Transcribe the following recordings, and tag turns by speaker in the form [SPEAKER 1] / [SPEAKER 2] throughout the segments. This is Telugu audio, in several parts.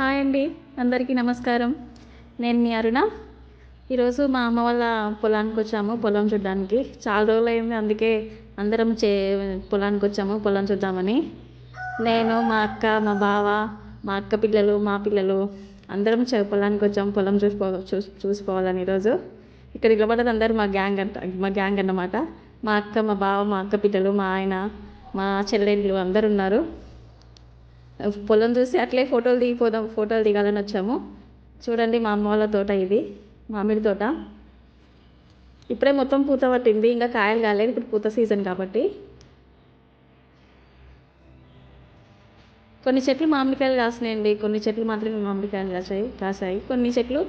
[SPEAKER 1] హాయ్ అండి అందరికీ నమస్కారం. నేను మీ అరుణ. ఈరోజు మా అమ్మ వాళ్ళ పొలానికి వచ్చాము పొలం చూడడానికి. చాలా రోజులు అయింది అందుకే అందరం చే పొలానికి వచ్చాము పొలం చూద్దామని. నేను మా అక్క మా బావ మా అక్క పిల్లలు మా పిల్లలు అందరం చే పొలానికి వచ్చాము పొలం చూసిపో చూసి చూసిపోవాలని ఈరోజు. ఇక్కడ నిలబడ్డది అందరూ మా గ్యాంగ్ అంట మా గ్యాంగ్ అన్నమాట. మా అక్క మా బావ మా అక్క పిల్లలు మా ఆయన మా చెల్లెళ్ళు అందరు ఉన్నారు. పొలం చూసి అట్లే ఫోటోలు దిగిపోదాం ఫోటోలు దిగాలని వచ్చాము. చూడండి మా అమ్మ వాళ్ళ తోట ఇది మామిడి తోట. ఇప్పుడే మొత్తం పూత పట్టింది ఇంకా కాయలు కాలేదు ఇప్పుడు పూత సీజన్ కాబట్టి. కొన్ని చెట్లు మామిడికాయలు కాసినాయండి కొన్ని చెట్లు మాత్రమే మామిడికాయలు కాసాయి కాసాయి. కొన్ని చెట్లు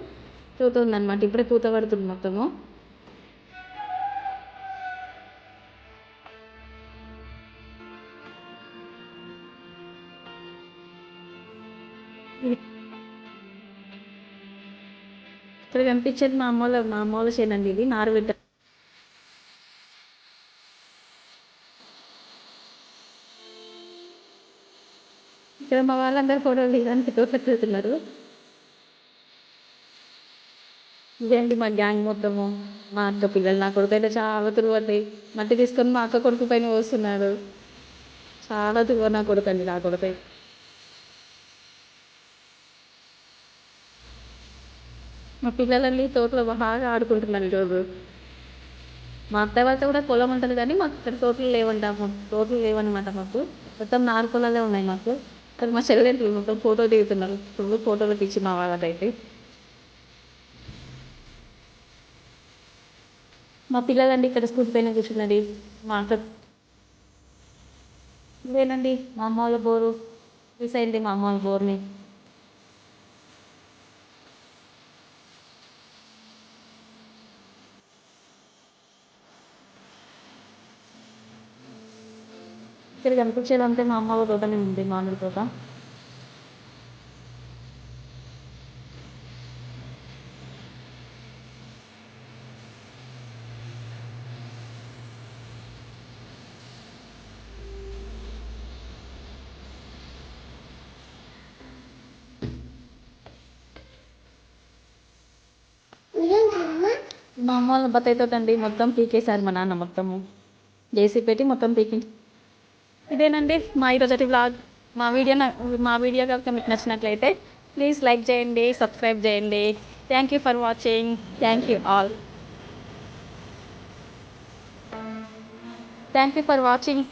[SPEAKER 1] పూత అనమాట ఇప్పుడే పూత పడుతుంది మొత్తము. ఇక్కడ కనిపించేది మా అమ్మ వాళ్ళ మా అమ్మ చేనండి ఇది నారు బిడ్డ. ఇక్కడ మా వాళ్ళందరూ ఫోటోలు దిగడానికి తోటలకు ఇదేంటి మా గ్యాంగ్ మొత్తము. మా అక్క పిల్లలు నా కొడుకు అయితే చాలా తిరుగుతాయి మట్టి తీసుకొని మా అక్క కొడుకు పైన పోస్తున్నారు. చాలా తిరుగు నా కొడుకు అండి నా కొడుకు మా పిల్లలన్నీ తోటలో బాగా ఆడుకుంటున్నారు ఈరోజు మా అత్తయ్య వాళ్ళతో కూడా పొలం ఉంటుంది కానీ మాకు ఇక్కడ తోటలు లేవంటాము తోటలు లేవన్నమాట మాకు. మొత్తం నారు పొలాలే ఉన్నాయి మాకు. కానీ మా చెల్లెలు మొత్తం ఫోటో దిగుతున్నారు. ఫుల్ ఫోటోలు తీసి మా వాళ్ళకైతే మా పిల్లలండి ఇక్కడ స్కూల్ పైన కూర్చున్నది మా అక్క ఇదేనండి మా అమ్మ వాళ్ళ బోరు. చూసేయండి మా అమ్మ వాళ్ళ బోర్ని. ఇక్కడ కనిపించేదంటే మా అమ్మ తోటనే ఉంది మామిడి తోట. మా అమ్మ వాళ్ళ బత్తాయి తోట అండి మొత్తం పీకేశారు మా నాన్న మొత్తము. జేసీ పెట్టి మొత్తం పీకి ఇదేనండి మా ఈరోజు వ్లాగ్. మా వీడియో మా వీడియో కనుక మీకు నచ్చినట్లయితే ప్లీజ్ లైక్ చేయండి సబ్స్క్రైబ్ చేయండి. Thank you for watching thank you all thank you for watching